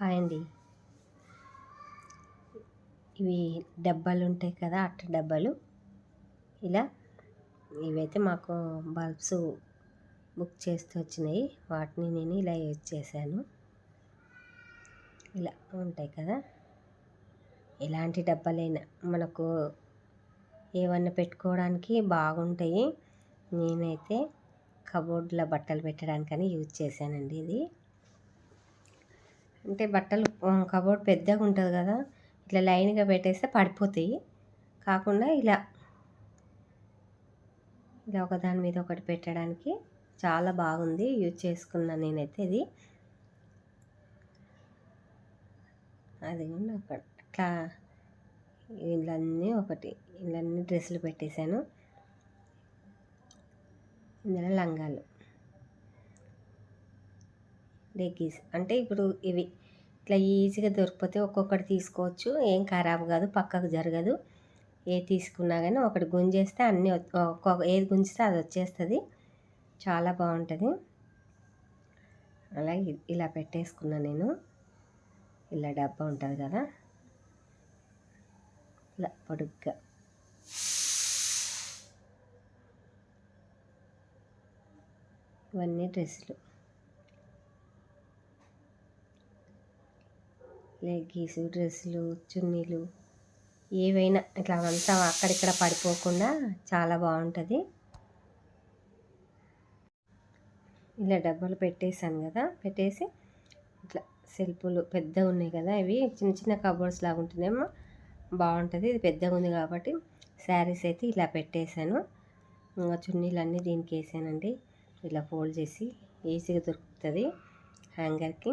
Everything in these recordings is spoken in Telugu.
హాయ్ అండి ఇవి డబ్బాలు ఉంటాయి కదా అట్ట డబ్బాలు. ఇలా ఇవైతే మాకు బల్బ్స్ బుక్ చేస్తూ వచ్చినాయి. వాటిని నేను ఇలా యూజ్ చేశాను. ఇలా ఉంటాయి కదా. ఎలాంటి డబ్బాలైనా మనకు ఏమన్నా పెట్టుకోవడానికి బాగుంటాయి. నేనైతే కబోర్డ్లో బట్టలు పెట్టడానికని యూజ్ చేశానండి ఇది. అంటే బట్టలు కబోర్డ్ పెద్దగా ఉంటుంది కదా ఇట్లా లైన్గా పెట్టేస్తే పడిపోతాయి. కాకుండా ఇలా ఇలా ఒకదాని మీద ఒకటి పెట్టడానికి చాలా బాగుంది యూజ్ చేసుకున్నాను నేనైతే ఇది. అది అక్కడ అట్లా ఇళ్ళన్నీ ఒకటి ఇళ్ళన్నీ డ్రెస్సులు పెట్టేశాను. ఇందులో లంగాలు. లెగ్గీస్. అంటే ఇప్పుడు ఇవి ఇట్లా ఈజీగా దొరికిపోతే ఒక్కొక్కటి తీసుకోవచ్చు. ఏం ఖరాబ్ కాదు పక్కకు జరగదు. ఏ తీసుకున్నా కానీ ఒకటి గుంజేస్తే అన్నీ ఒక్కొక్క ఏది గుంజితే అది వచ్చేస్తుంది. చాలా బాగుంటుంది. అలాగే ఇలా పెట్టేసుకున్నా నేను. ఇలా డబ్బా ఉంటుంది కదా. ఇలా పొడుగ్గా. ఇవన్నీ డ్రెస్సులు. లెగ్గీస్ డ్రెస్సులు చున్నీలు ఏవైనా ఇట్లా అంతా అక్కడిక్కడ పడిపోకుండా చాలా బాగుంటుంది. ఇలా డబ్బాలు పెట్టేశాను కదా పెట్టేసి ఇట్లా సెల్పులు పెద్దగా ఉన్నాయి కదా ఇవి చిన్న చిన్న కబోర్డ్స్ లాగా ఉంటుందేమో బాగుంటుంది. ఇది పెద్దగా ఉంది కాబట్టి శారీస్ అయితే ఇలా పెట్టేశాను. చున్నీలు అన్నీ దీనికి వేసానండి. ఇలా ఫోల్డ్ చేసి ఈజీగా దొరుకుతుంది హ్యాంగర్కి.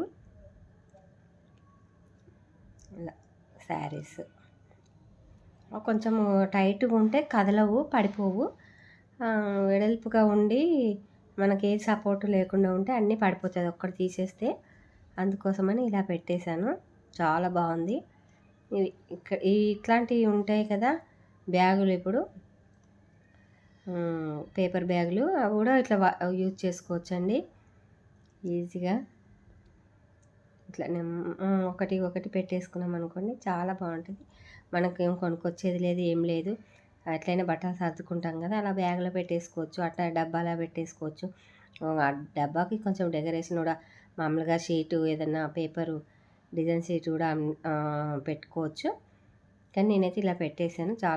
శారీస్. కొంచెం టైట్గా ఉంటే కదలవు పడిపోవు. వెడల్పుగా ఉండి మనకి ఏ సపోర్ట్ లేకుండా ఉంటే అన్నీ పడిపోతుంది ఒక్కటి తీసేస్తే అందుకోసమని ఇలా పెట్టేశాను. చాలా బాగుంది. ఇవి ఇక్కడ ఇట్లాంటివి ఉంటాయి కదా బ్యాగులు ఇప్పుడు. పేపర్ బ్యాగులు. అవి కూడా ఇట్లా యూజ్ చేసుకోవచ్చండి. ఈజీగా. ఇట్లా ఒకటి ఒకటి పెట్టేసుకున్నాం అనుకోండి చాలా బాగుంటుంది. మనకు ఏం కొనుక్కొచ్చేది లేదు ఏం లేదు. అట్లయినా బట్టలు సర్దుకుంటాం కదా అలా బ్యాగ్లో పెట్టేసుకోవచ్చు అట్లా డబ్బాలో పెట్టేసుకోవచ్చు. ఆ డబ్బాకి కొంచెం డెకరేషన్ కూడా మామూలుగా షీటు ఏదన్నా పేపరు డిజైన్ షీట్ కూడా పెట్టుకోవచ్చు. కానీ నేనైతే ఇలా పెట్టేశాను చాలా